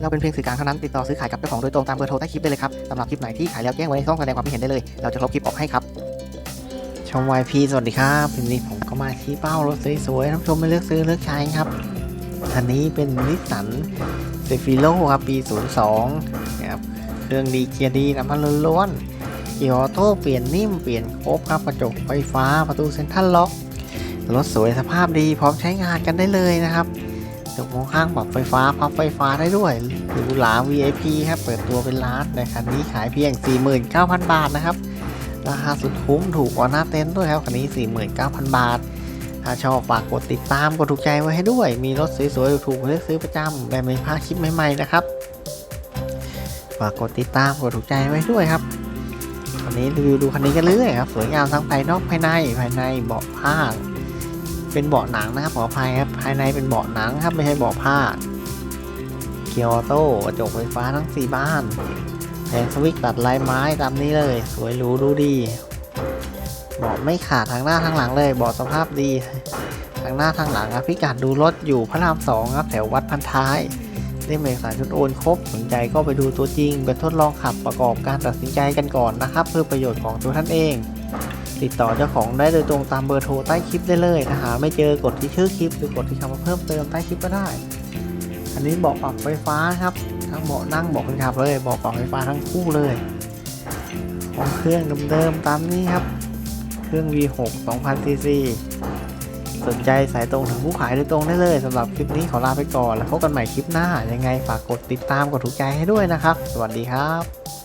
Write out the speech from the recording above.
เราเป็นเพียงสื่อกลางเท่านั้นติดต่อซื้อขายกับเจ้าของโดยตรงตามเบอร์โทรใต้คลิปได้เลยครับสำหรับคลิปไหนที่ขายแล้วแจ้งไว้ในช่องแสดงความคิดเห็นได้เลย เราจะลบคลิปออกให้ครับชม YP สวัสดีครับวันนี้ผมก็มาชี้เป้ารถสวยๆท่านชมไม่เลือกซื้อเลือกใช้ครับคันนี้เป็นนิสสันเซฟิโลครับปี 02นะครับเครื่องดีเกียร์ดีน้ำมันล้วนๆเกียร์ออโต้เปลี่ยนนิ่มเปลี่ยนครบครับกระจกไฟฟ้าประตูเซ็นทรัลล็อกรถสวยสภาพดีพร้อมใช้งานกันได้เลยนะครับ จกมองข้างปรับไฟฟ้าพับไฟฟ้าได้ด้วยหรูหรา VIP ครับเปิดตัวเป็นล้านในคันนี้ขายเพียง 49,000 บาทนะครับ ราคาสุดคุ้มถูกกว่าหน้าเต็นท์ด้วยครับคันนี้ 49,000 บาท ถ้าชอบฝากกดติดตามกดถูกใจไว้ให้ด้วย มีรถสวยๆถูกเลือกซื้อประจำแบบม่พลาดคลิปใหม่ๆนะครับฝากกดติดตามกดถูกใจไว้ด้วยครับวันนี้รีวิวดูคันนี้กันเลยครับสวยงามทั้งภายนอกภายในภายในเบาะผ้า เป็นเบาะหนังนะครับขออภัยครับภายในเป็นเบาะหนังครับไม่ใช่เบาะผ้า เกียร์ออโต้กระจกไฟฟ้าทั้ง 4 บ้านแผงสวิตช์ตัดลายไม้ตามนี้เลย สวยหรูดูดีเบาะไม่ขาดทางหน้าทางหลังเลยเบาะสภาพดี ทางหน้าทางหลังครับพิกัดดูรถอยู่พระรามสองครับแถววัดพันท้ายเล่มเอกสารชุดโอนครบสนใจก็ไปดูตัวจริงไปทดลองขับประกอบการตัดสินใจกันก่อนนะครับ เพื่อประโยชน์ของตัวท่านเอง ติดต่อเจ้าของได้โดยตรงตามเบอร์โทรใต้คลิปได้เลยถ้าหาไม่เจอกดที่ชื่อคลิป หรือกดที่คำว่าเพิ่มเติมใต้คลิปก็ได้ อันนี้เบาะปรับไฟฟ้าครับทั้งเบาะนั่งเบาะคนขับเลยเบาะปรับไฟฟ้าทั้งคู่เลยของเครื่องเดิมๆตามนี้ครับ เครื่อง V6 2000 cc สนใจสายตรงถึงผู้ขายโดยตรงได้เลยสำหรับคลิปนี้ขอลาไปก่อน แล้วพบกันใหม่คลิปหน้า ยังไงฝากกดติดตามกดถูกใจให้ด้วยนะครับ สวัสดีครับ